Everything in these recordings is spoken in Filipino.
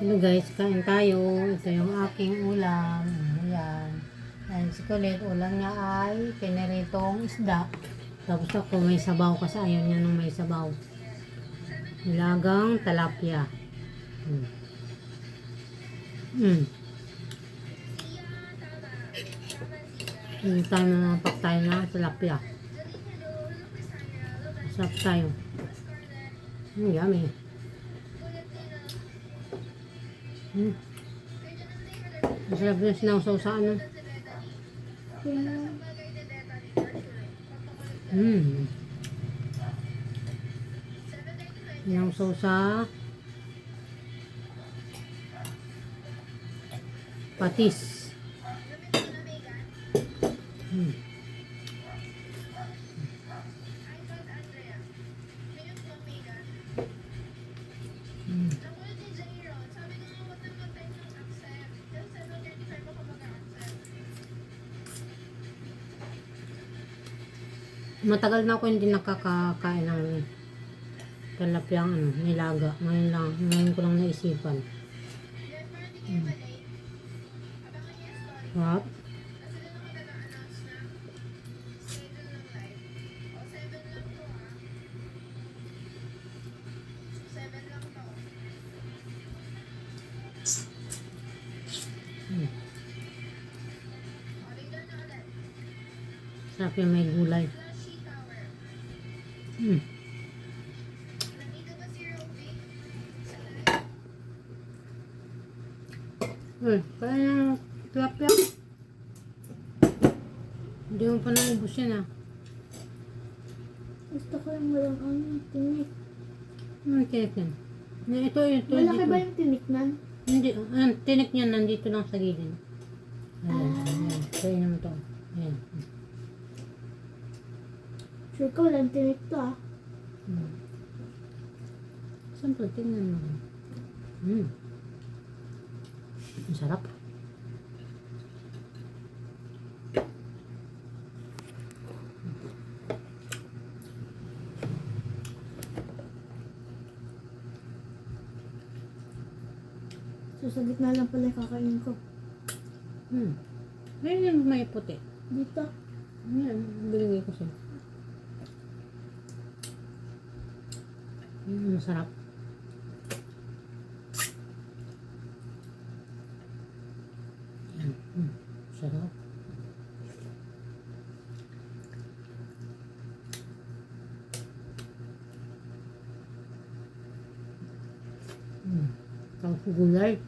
Hello guys, kain tayo. Ito yung aking ulam. Ayan. Ayan si Colette. Ulam niya ay pineritong isda. Tapos ako may sabaw kasi ayaw niya nung may sabaw. Nilagang talapia. Hmm. Hmm. Hindi tayo mamapak tayo ng talapia. Sarap tayo. Hmm, yummy. Hmm. Masarap yung sinawsaw sa ano. Hmm. Sinawsaw sa patis. Hmm. Matagal na ako hindi nakakakain ng talapyang ano, nilaga. Ngayon lang, ngayon ko lang naisipan. Hmm. Sarap. Hmm. Yung may gulay. Hmm. Uy, kaya tilapia. Hindi mo pa naubos yan ah. Gusto ko yung walang ano, tinik. Ano tinik yan? Na- Ito, ito, Malaki dito. ba yung tinik nan? Hindi, ang tinik niya nandito lang sa gilid. Ayan, Ah. ayan. Kaya naman to. Ayan. Sure ko walang tinik to ah. Hmm. Siyempre, tingnan mo. Hmm. Ang sarap. So sa gitna lang pala kakainin ko. Hmm. Ngayon yung may puti. Dito. Ayan, binigay ko siya. Hmm, masarap. Ayan, hmm, sarap. Hmm, tapos gulay.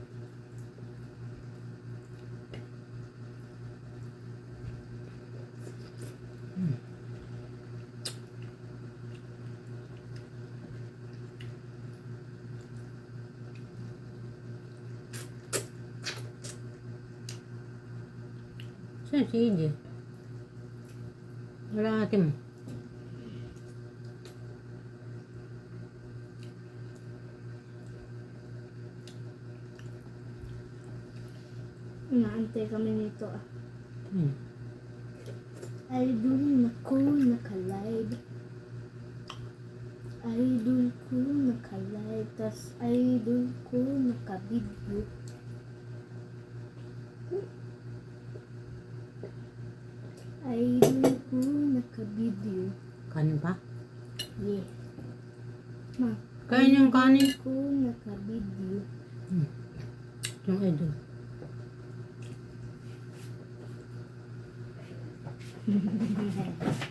Saan si AJ? Wala natin mo. Inaantay kami nito ah. Hmm. Idol na ko naka-live. Idol ko naka-live. Tas idol ko naka-video. Idol ko naka-video. Kanin pa? Ma. Kain yung kanin. Ko naka-video. Yung idol.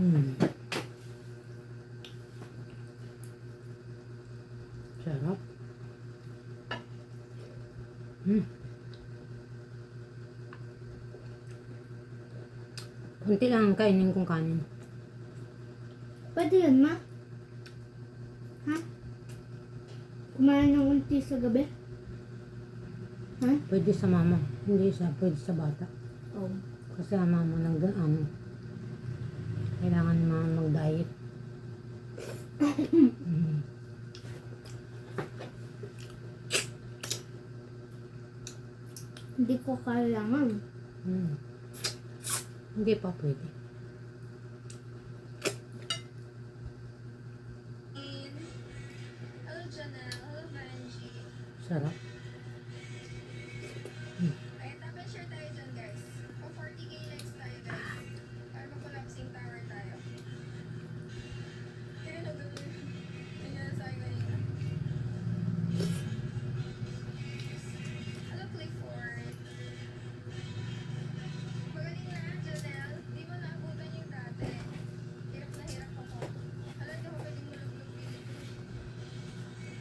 Hmm. Sarap. Hmm. Kunti lang ang kainin kong kanin. Pwede yan, ma? Ha? Kumain ng unti sa gabi? Ha? Pwede sa mama, hindi sa pwede sa bata. Oh. Kasi ang mama nag ano, kailangan mama mag-diet. Mm. Hindi ko kailangan. Mm. Hindi pa pwede. Sarap. Hmm.